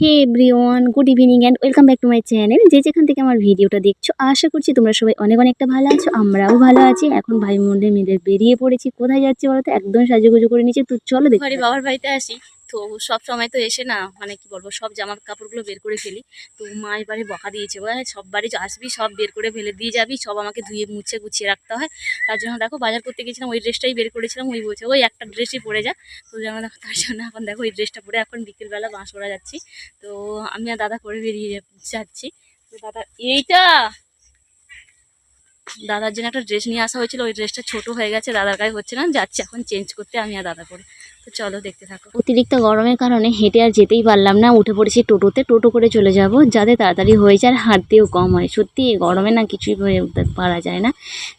Hey everyone good evening and welcome back to my channel যে যেখান থেকে আমার ভিডিওটা দেখছ আশা করছি তোমরা সবাই অনেক অনেকটা ভালো আছো আমরাও ভালো আছি। এখন ভাই মন্ডে মিলে বেরিয়ে পড়েছি। কোথায় যাচ্ছি বলো তো? একদম সাজুগুজু করে নিয়েছি তো চলো দেখি বাবার বাড়িতে আসি। তো সব সময় তো এসে না মানে কি বলব, সব জামা কাপড়গুলো বের করে ফেলি। তো মা এবারে বকা দিয়েছে, বলে সব বাড়ি আসবি, সব বের করে ফেলে দিয়ে যাবি, সব আমাকে ধুয়ে মুছে গুছিয়ে রাখতে হয়। তার জন্য দেখো বাজার করতে গেছিলাম, ওই ড্রেসটাই বের করেছিলাম, ওই বলছে, ওই একটা ড্রেসই পরে যা। তো যেমন দেখো, তার জন্য এখন দেখো, ওই ড্রেসটা পরে এখন বিকেলবেলা বাঁশ করা যাচ্ছি। তো আমি আর দাদা করে বেরিয়ে যাচ্ছি। তো দাদা, এইটা? দাদার জন্য একটা ড্রেস নিয়ে আসা হয়েছিল, ওই ড্রেসটা ছোট হয়ে গেছে, দাদার গায়ে হচ্ছে না, যাচ্ছি এখন চেঞ্জ করতে, আমি আর দাদা করে। তো চলো দেখতে থাকো। অতিরিক্ত গরমের কারণে হেঁটে আর যেতেই পারলাম না। উঠে পড়েছি টোটোতে। টোটো করে চলে যাব যাতে তাড়াতাড়ি হয়ে যায় আর হাঁটতেও কম হয়। সত্যি গরমে না কিছুই হয়ে পারা যায় না।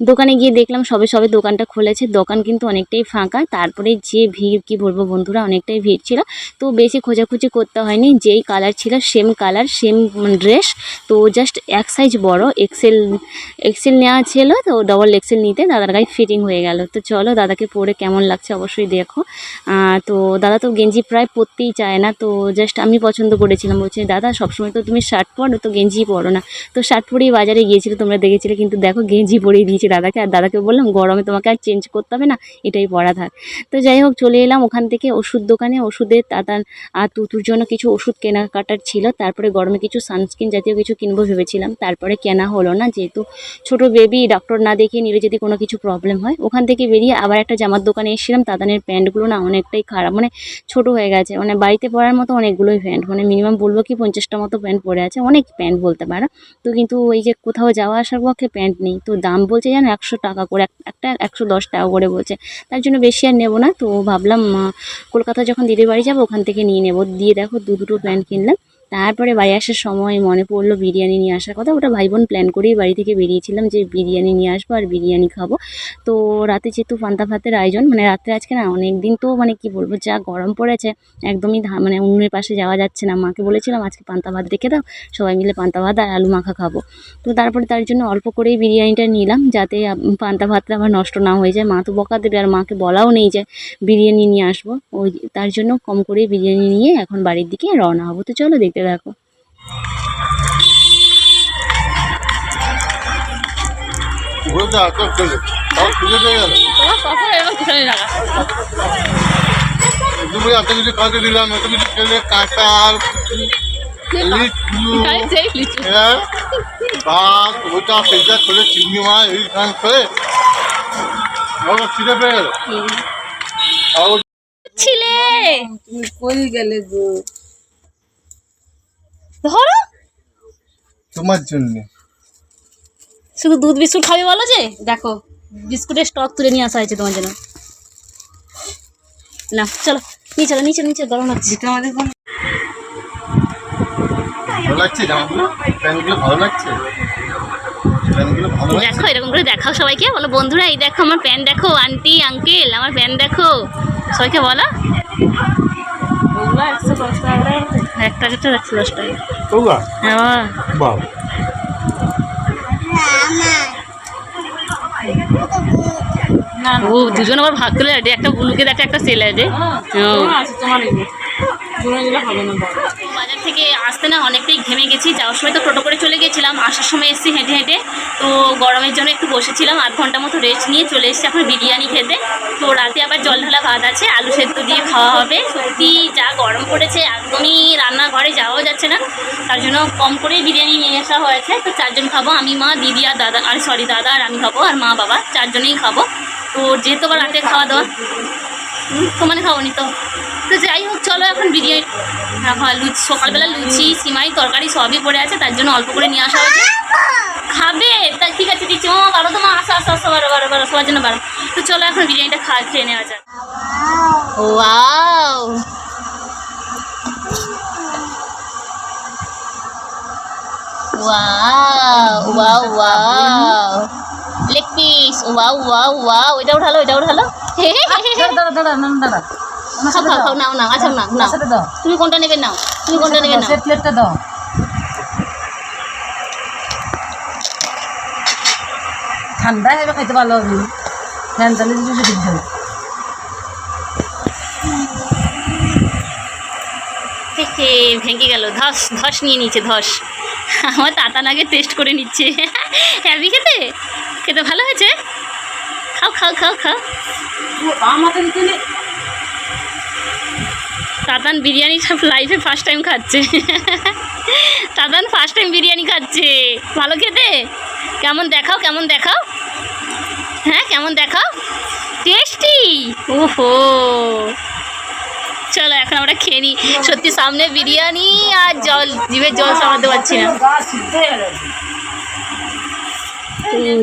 দোকানে গিয়ে দেখলাম সবে সবে দোকানটা খুলেছে। দোকান কিন্তু অনেকটাই ফাঁকা। তারপরে যে ভিড়, কি বলব বন্ধুরা, অনেকটাই ভিড় ছিল। তো বেশি খোঁজাখুঁজি করতে হয়নি। যেই কালার ছিল সেম কালার, সেম ড্রেস। তো জাস্ট এক সাইজ বড়। এক্সেল এক্সেল নেওয়া ছিল তো ডবল এক্সেল নিতে। দাদার গায়ে ফিটিং হয়ে গেল। তো চলো দাদাকে পরে কেমন লাগছে অবশ্যই দেখো। তো দাদা তো গেঞ্জি প্রায় পরতেই চায় না, তো জাস্ট আমি পছন্দ করেছিলাম। বলছে, দাদা, সবসময় তো তুমি শার্ট পরো, তো গেঞ্জি পরো না। তো শার্ট পরেই বাজারে গিয়েছিল, তোমরা দেখেছিলে, কিন্তু দেখো গেঞ্জি পরেই দিয়েছে দাদাকে। আর দাদাকে বললাম, গরমে তোমাকে আর চেঞ্জ করতে হবে না, এটাই পরা থাক। তো যাই হোক, চলে এলাম ওখান থেকে ওষুধ দোকানে। ওষুধের দাদা আর তুতুর জন্য কিছু ওষুধ কেনাকাটার ছিল। তারপরে গরমে কিছু সানস্ক্রিন জাতীয় কিছু কিনবো ভেবেছিলাম। তারপরে কেনা হলো না, যেহেতু ছোট বেবি ডক্টর না দেখিয়ে নিলে যদি কোনো কিছু প্রবলেম হয়, ওখান থেকে বেরিয়ে আবার একটা জামার দোকানে এসেছিলাম। তাদানের প্যান্টগুলো না অনেকটাই খারাপ। মানে ছোট হয়ে গেছে। মানে বাড়িতে পরার মতো অনেকগুলোই প্যান্ট মানে মিনিমাম বলব কি পঞ্চাশটা মতো প্যান্ট পরে আছে। অনেক প্যান্ট বলতে পারো। তো কিন্তু ওই যে কোথাও যাওয়া আসার পক্ষে প্যান্ট নেই। তো দাম বলছে যেন একশো টাকা করে, এক- একটা একশো দশ টাকা করে বলছে। তার জন্য বেশি আর নেব না। তো ভাবলাম কলকাতা যখন দিদির বাড়ি যাব, ওখান থেকে নিয়ে নেব। দিয়ে দেখো দু দুটো প্যান্ট কিনলাম। তারপরে বাড়ি আসার সময় মনে পড়ল বিরিয়ানি নিয়ে আসার কথা। ওটা ভাই বোন প্ল্যান করেই বাড়ি থেকে বেরিয়েছিলাম যে বিরিয়ানি নিয়ে আসব আর বিরিয়ানি খাব। তো রাতে যেহেতু পান্তা ভাতের আয়োজন মানে রাত্রে আজকে না অনেক দিন তো মানে কি বলব, যা গরম পড়েছে, একদমই মানে উনুনের পাশে যাওয়া যাচ্ছে না। মাকে বলেছিলাম, আজকে পান্তা ভাত রেখে দাও, সবাই মিলে পান্তা ভাত আর আলু মাখা খাব। তো তারপরে তার জন্য অল্প করেই বিরিয়ানিটা নিলাম, যাতে পান্তা ভাতটা আবার নষ্ট না হয়ে যায়। মা তো বকা দেবে, আর মাকে বলাও নেই যে বিরিয়ানি নিয়ে আসব। ওই তার জন্য কম করেই বিরিয়ানি নিয়ে এখন বাড়ির দিকে রওনা হব। তো চলো দেখতে ঘুরে আচ্ছা হ্যাঁ ভাত ওইটা সেইটা করে চিংড়ি মাছ এই খান করে বাবা পেয়ে গেল। ছিলে। কই গেলে গো? ধরো। তোমার জন্য। শুধু দুধ বিস্কুট খাবে বলো যে? দেখো বিস্কুটের স্টক তুলে নিয়ে আসা হয়েছে তোমার জন্য। না চলো নিয়ে চলো নিচে নিচে গরম লাগছে। আমাদের ভালো লাগছে? জামাগুলো প্যান্টগুলো ভালো লাগছে? প্যান্টগুলো ভালো লাগছে? দেখো এরকম করে দেখাও সবাইকে। বলো বন্ধুরা এই দেখো আমার প্যান্ট দেখো আন্টি আঙ্কেল আমার প্যান্ট দেখো। সবাইকে বলো। একশো দশ টাকা একশো দশ টাকা। তোলা হ্যাঁ। না ও দুজন আবার ভাগ করে একটা বুলুকে দেখে একটা ছেলে রে হ্যাঁ, তোমার হবে না। বাবা থেকে আসতে না অনেকটাই ঘেমে গেছি। যাওয়ার সময় তো টোটো করে চলে গেছিলাম। আসার সময় এসেছি হেঁটে হেঁটে। তো গরমের জন্য একটু বসেছিলাম। আধ ঘণ্টা মতো রেস্ট নিয়ে চলে এসেছি এখন বিরিয়ানি খেতে। তো রাতে আবার জল ঢালা ভাত আছে, আলু সেদ্ধ দিয়ে খাওয়া হবে। সত্যি যা গরম পড়েছে, একদমই রান্নাঘরে যাওয়াও যাচ্ছে না। তার জন্য কম করেই বিরিয়ানি নিয়ে আসা হয়েছে। তো চারজন খাব, আমি, মা, দিদি আর দাদা, আর সরি দাদা আর আমি খাব আর মা, বাবা চারজনেই খাব। তো যেহেতু আবার রাতে খাওয়া দাওয়া তোমার খাব নি তো? তো যাই হোক চলো এখন বিরিয়ানি হ্যাঁ হ্যাঁ লুচি সকালবেলা লুচি সিমাই তরকারি সবই পড়ে আছে তার জন্য অল্প করে নিয়ে আসা হয়েছে। খাবে? তা ঠিক আছে দিচ্ছি। ও বারো তোমার আসো আসো আসো বারো বারো বারো সবার জন্য বারো। তো চলো এখন বিরিয়ানিটা খা খেয়ে নেওয়া যাক। Wow. Wow wow wow. Leg piece wow wow wow. এটা উঠালো এটা উঠালো। দাঁড়া দাঁড়া। খাও খাও খাও নাও নাও আচ্ছা নাও নাও। তুমি কোনটা নেবে নাও। তুমি কোনটা নেবে নাও। সে প্লেটটা দাও। ঠান্ডা হবে খাইতে ভালো হবে ফ্যান চালিয়ে ভেঙে গেল ধস ধস নিয়ে নিচ্ছে ধস। আমার তাতান আগে টেস্ট করে নিচ্ছে। হ্যাপি খেতে? খেতে ভালো হয়েছে? খাও খাও খাও খাও। নেই। তাতান বিরিয়ানি সব লাইফে ফার্স্ট টাইম খাচ্ছে। তাতান ফার্স্ট টাইম বিরিয়ানি খাচ্ছে। ভালো খেতে? কেমন দেখাও কেমন দেখাও? হ্যাঁ কেমন দেখাও? টেস্টি ওহো! চলো এখন আমরা খেয়ে নিই সত্যি সামনে বিরিয়ানি আর জল জিভের জল সামাতে পারছি না।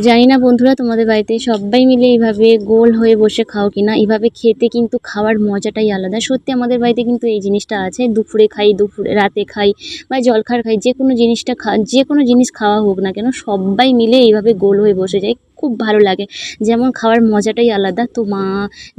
জানি না বন্ধুরা, তোমাদের বাড়িতে সবাই মিলে এইভাবে গোল হয়ে বসে খাও কিনা, এইভাবে খেতে কিন্তু খাওয়ার মজাটাই আলাদা। সত্যি আমাদের বাড়িতে কিন্তু এই জিনিসটা আছে, দুপুরে খাই, দুপুরে রাতে খাই বা জলখার খাই যে কোনো জিনিসটা খা যে কোনো জিনিস খাওয়া হোক না কেন, সবাই মিলে এইভাবে গোল হয়ে বসে যায়। খুব ভালো লাগে। যেমন খাওয়ার মজাটাই আলাদা। তো মা,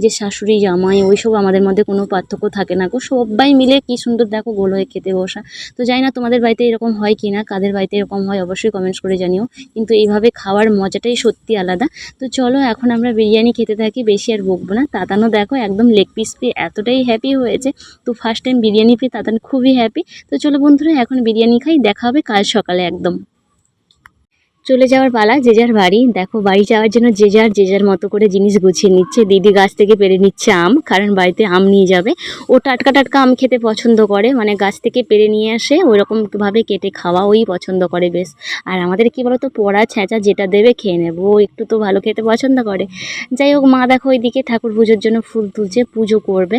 যে শাশুড়ি, জামাই, ওইসব আমাদের মধ্যে কোনো পার্থক্য থাকে না গো। সবাই মিলে কি সুন্দর দেখো গোল হয়ে খেতে বসা। তো জানি না তোমাদের বাড়িতে এরকম হয় কি না, কাদের বাড়িতে এরকম হয় অবশ্যই কমেন্টস করে জানিও। কিন্তু এইভাবে খাওয়ার মজাটাই সত্যি আলাদা। তো চলো এখন আমরা বিরিয়ানি খেতে থাকি, বেশি আর বকবো না। তাতানো দেখো একদম লেগ পিস পেয়ে এতটাই হ্যাপি হয়েছে। তো ফার্স্ট টাইম বিরিয়ানি পেয়ে তাতান খুবই হ্যাপি তো চলো বন্ধুরা, এখন বিরিয়ানি খাই, দেখা হবে কাল সকালে একদম। চলে যাওয়ার পালা, যে যার বাড়ি। দেখো, বাড়ি যাওয়ার জন্য যে যার যে যার মতো করে জিনিস গুছিয়ে নিচ্ছে। দিদি গাছ থেকে পেরে নিচ্ছে আম, কারণ বাড়িতে আম নিয়ে যাবে। ও টাটকা টাটকা আম খেতে পছন্দ করে মানে গাছ থেকে পেরে নিয়ে আসে, ওইরকমভাবে কেটে খাওয়া ওই পছন্দ করে বেশ। আর আমাদের কি বলতো, পড়া ছেঁচা যেটা দেবে খেয়ে নেব। ও একটু তো ভালো খেতে পছন্দ করে। যাই হোক, মা দেখো ওইদিকে ঠাকুর পুজোর জন্য ফুল তুলছে, পুজো করবে।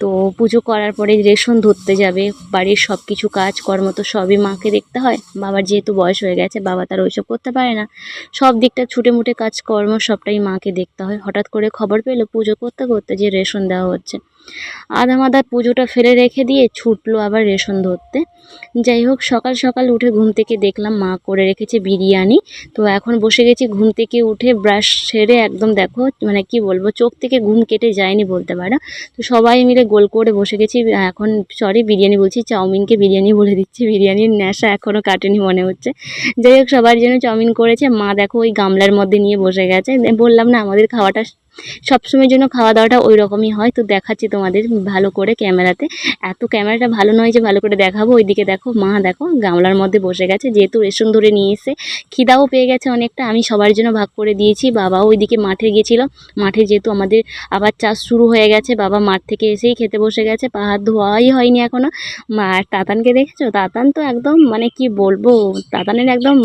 তো পুজো করার পরে রেশন ধরতে যাবে, বাড়ির সব কিছু কাজ কর্ম তো সবই মাকে দেখতে হয়। বাবার যেহেতু বয়স হয়ে গেছে, বাবা তার ওইসব করতে পারে না। সব দিকটা ছুটে মুটে কাজকর্ম সবটাই মাকে দেখতে হয়। হঠাৎ করে খবর পেল পুজো করতে করতে যে রেশন দেওয়া হচ্ছে। আধা মাদা পুজোটা ফেলে রেখে দিয়ে ছুটলো আবার রেশন ধরতে। যাই হোক, সকাল সকাল উঠে ঘুম থেকে দেখলাম মা করে রেখেছে বিরিয়ানি। তো এখন বসে গেছি ঘুম থেকে উঠে ব্রাশ সেরে একদম দেখো মানে কি বলব, চোখ থেকে ঘুম কেটে যায়নি বলতে পারো। তো সবাই মিলে গোল করে বসে গেছি, এখন সরি বিরিয়ানি বলছি, চাউমিনকে বিরিয়ানি বলে দিচ্ছি, বিরিয়ানির নেশা এখনও কাটেনি মনে হচ্ছে। যাই হোক সবার জন্য চাউমিন করেছে, মা দেখো ওই গামলার মধ্যে নিয়ে বসে গেছে। বললাম না, আমাদের খাওয়াটা সবসময়ের জন্য খাওয়া দাওয়াটা ওই রকমই হয়। তো দেখাচ্ছি তোমাদের ভালো করে ক্যামেরাতে। এত ক্যামেরাটা ভালো নয় যে ভালো করে দেখাবো। ওইদিকে দেখো, মা দেখো, গামলার মধ্যে বসে গেছে। যেহেতু রেশন ধরে নিয়ে এসে খিদাও পেয়ে গেছে অনেকটা। আমি সবার জন্য ভাগ করে দিয়েছি। বাবাও ওইদিকে মাঠে গেছিল মাঠে যেহেতু আমাদের আবার চাষ শুরু হয়ে গেছে, বাবা মাঠ থেকে এসেই খেতে বসে গেছে। পা হাত ধোয়াই হয়নি এখনও আর তাতানকে দেখেছ? তাতান তো একদম মানে কি বলব, তাতানের একদম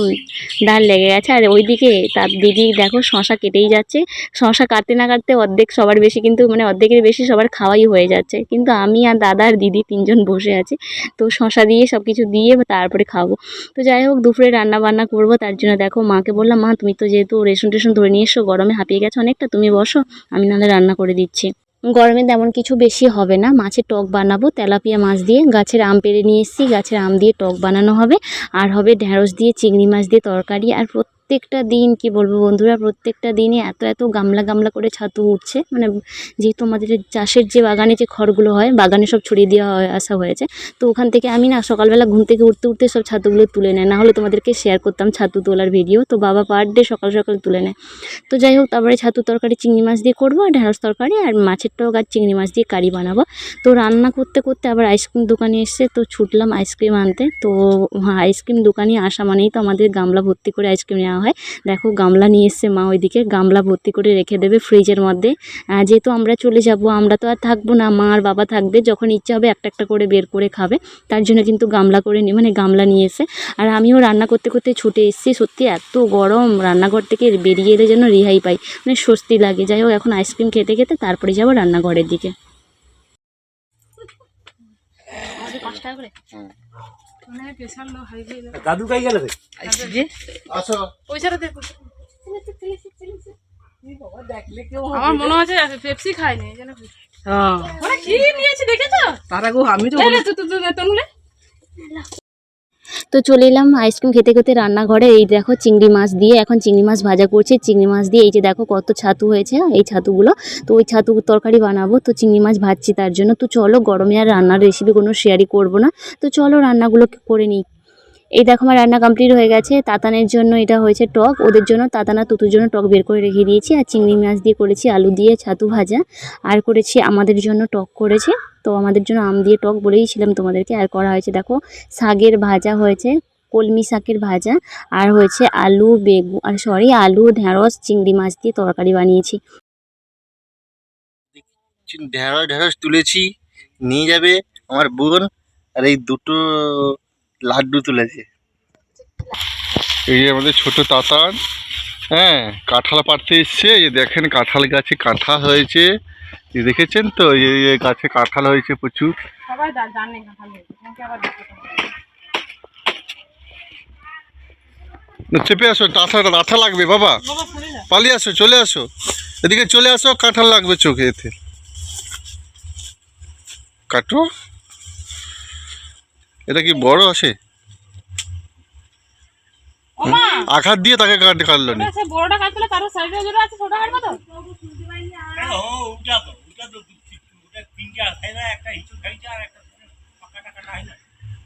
ডাল লেগে গেছে। আর ওইদিকে তার দিদি দেখো শশা কেটেই যাচ্ছে। শশা কাটতে না কাটতে অর্ধেক সবার বেশি, কিন্তু মানে অর্ধেকের বেশি সবার খাওয়াই হয়ে যাচ্ছে। কিন্তু আমি আর দাদা আর দিদি তিনজন বসে আছি, তো শশা দিয়ে সব কিছু দিয়ে তারপরে খাব। তো যাই হোক, দুপুরে রান্না বান্না করব, তার জন্য দেখো মাকে বললাম, মা, তুমি তো যেহেতু রেশন টেশন ধরে নিয়ে এসো, গরমে হাঁপিয়ে গেছো অনেকটা, তুমি বসো, আমি নাহলে রান্না করে দিচ্ছি। গরমে তেমন কিছু বেশি হবে না, মাছের টক বানাবো, তেলাপিয়া মাছ দিয়ে, গাছের আম পেড়ে নিয়ে এসেছি, গাছের আম দিয়ে টক বানানো হবে, আর হবে ঢ্যাঁড়স দিয়ে, চিংড়ি মাছ দিয়ে তরকারি, আর প্রত্যেকটা দিন, কি বলব বন্ধুরা, প্রত্যেকটা দিনে এত এত গামলা গামলা করে ছাতু উঠছে। মানে যেহেতু আমাদের চাষের যে বাগানে যে খড়গুলো হয়, বাগানে সব ছড়িয়ে দেওয়া হয়- আসা হয়েছে। তো ওখান থেকে আমি না সকালবেলা ঘুম থেকে উঠতে উঠতে সব ছাতুগুলো তুলে নেয়। না হলে তোমাদেরকে শেয়ার করতাম ছাতু তোলার ভিডিও তো বাবা পার ডে সকাল সকাল তুলে নেয়। তো যাই হোক, তারপরে ছাতু তরকারি চিংড়ি মাছ দিয়ে করব, আর ঢ্যাঁড়স তরকারি, আর মাছের টক আর চিংড়ি মাছ দিয়ে কারি বানাবো। তো রান্না করতে করতে আবার আইসক্রিম দোকানে এসে তো ছুটলাম আইসক্রিম আনতে। তো আইসক্রিম দোকানে আসা মানেই তো আমাদের গামলা ভর্তি করে আইসক্রিম নেওয়া হয়। দেখো গামলা নিয়ে এসছে মা ওইদিকে। গামলা ভর্তি করে রেখে দেবে ফ্রিজের মধ্যে। যেহেতু আমরা চলে যাব আমরা তো আর থাকব না। মা আর বাবা থাকবে যখন ইচ্ছা হবে একটা একটা করে বের করে খাবে। তার জন্য কিন্তু গামলা করে নিয়ে মানে গামলা নিয়ে এসে আর আমিও রান্না করতে করতে ছুটে এসেছি। সত্যি এত গরম রান্নাঘর থেকে বেরিয়ে এলে যেন রেহাই পাই। মানে স্বস্তি লাগে। যাই হোক এখন আইসক্রিম খেতে খেতে তারপরে যাব রান্নাঘরের দিকে। পাঁচ টাকা করে? দাদু কাই গেল রে। আসো পয়সাটা দেখো আমার মনে হচ্ছে পেপসি খায়নি হ্যাঁ। মানে কি নিয়েছি দেখেছ? তারা গো আমি তো তু- চলে এলাম আইসক্রিম খেতে খেতে রান্নাঘরে। এই দেখো চিংড়ি মাছ দিয়ে এখন চিংড়ি মাছ ভাজা করছে। চিংড়ি মাছ দিয়ে এই যে দেখো কত ছাতু হয়েছে, এই ছাতুগুলো। তো ওই ছাতু তরকারি বানাবো। তো চিংড়ি মাছ ভাজছি তার জন্য। তো চলো গরমে আর রান্নার রেসিপি কোনো শেয়ারই করব না। তো চলো রান্নাগুলো করে নিই। এই দেখো আমার রান্না কমপ্লিট হয়ে গেছে। তাতানের জন্য এটা হয়েছে টক, ওদের জন্য তাতানা তুতুর জন্য টক বের করে রেখে দিয়েছি আর চিংড়ি মাছ দিয়ে করেছি আলু দিয়ে ছাতু ভাজা। আর করেছি আমাদের জন্য টক করেছে, তো আমাদের জন্য আম দিয়ে টক বলেইছিলাম তোমাদেরকে। আর করা হয়েছে দেখো, শাকের ভাজা হয়েছে, কলমি শাকের ভাজা। আর হয়েছে আলু, বেগু, আর সরি আলু, ঢেঁড়স, চিংড়ি মাছ দিয়ে তরকারি বানিয়েছি। ঢেঁড়স ঢেঁড়স তুলেছি, নিয়ে যাবে আমার বোন। আর এই দুটো লাড্ডু তুলেছে। এই যে আমাদের ছোট তাতান হ্যাঁ কাঁঠাল পাড়তে এসছে। এই যে দেখেন কাঁঠাল গাছে কাঁঠাল হয়েছে। দেখেছেন তো? এই গাছে কাঁঠাল হয়েছে প্রচুর। চেপে আসো টাথা রাথা লাগবে বাবা। পালিয়ে আসো চলে আসো। এদিকে চলে আসো কাঁঠাল লাগবে চোখে এতে। কাটো। এটা কি বড় আছে? আঘাত দিয়ে তাকে কাটতে কাটলো না সে বড়টা কাটলো তার সাইডে যেটা আছে ছোটা কাটবো তো?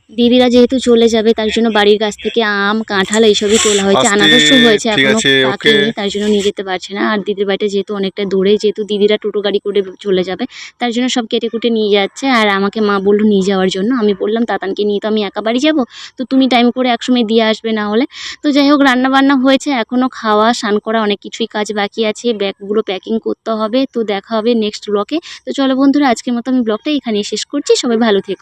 দিদিরা যেহেতু চলে যাবে তার জন্য বাড়ির কাছ থেকে আম কাঁঠাল এইসবই তোলা হয়েছে। আনারসও হয়েছে এখনও পাকেনি তার জন্য নিয়ে যেতে পারছে না। আর দিদির বাড়িটা যেহেতু অনেকটা দূরে যেহেতু দিদিরা টোটো গাড়ি করে চলে যাবে তার জন্য সব কেটে কুটে নিয়ে যাচ্ছে। আর আমাকে মা বলল নিয়ে যাওয়ার জন্য। আমি বললাম তাতানকে নিয়ে তো আমি একা বাড়ি যাব তো তুমি টাইম করে একসময় দিয়ে আসবে না হলে? তো যাই হোক রান্না বান্না হয়েছে এখনও খাওয়া স্নান করা অনেক কিছুই কাজ বাকি আছে। ব্যাগগুলো প্যাকিং করতে হবে তো দেখা হবে নেক্সট ব্লকে তো চলো বন্ধুরা আজকের মতো আমি ব্লগটা এখানেই শেষ করছি। সবাই ভালো থেকো।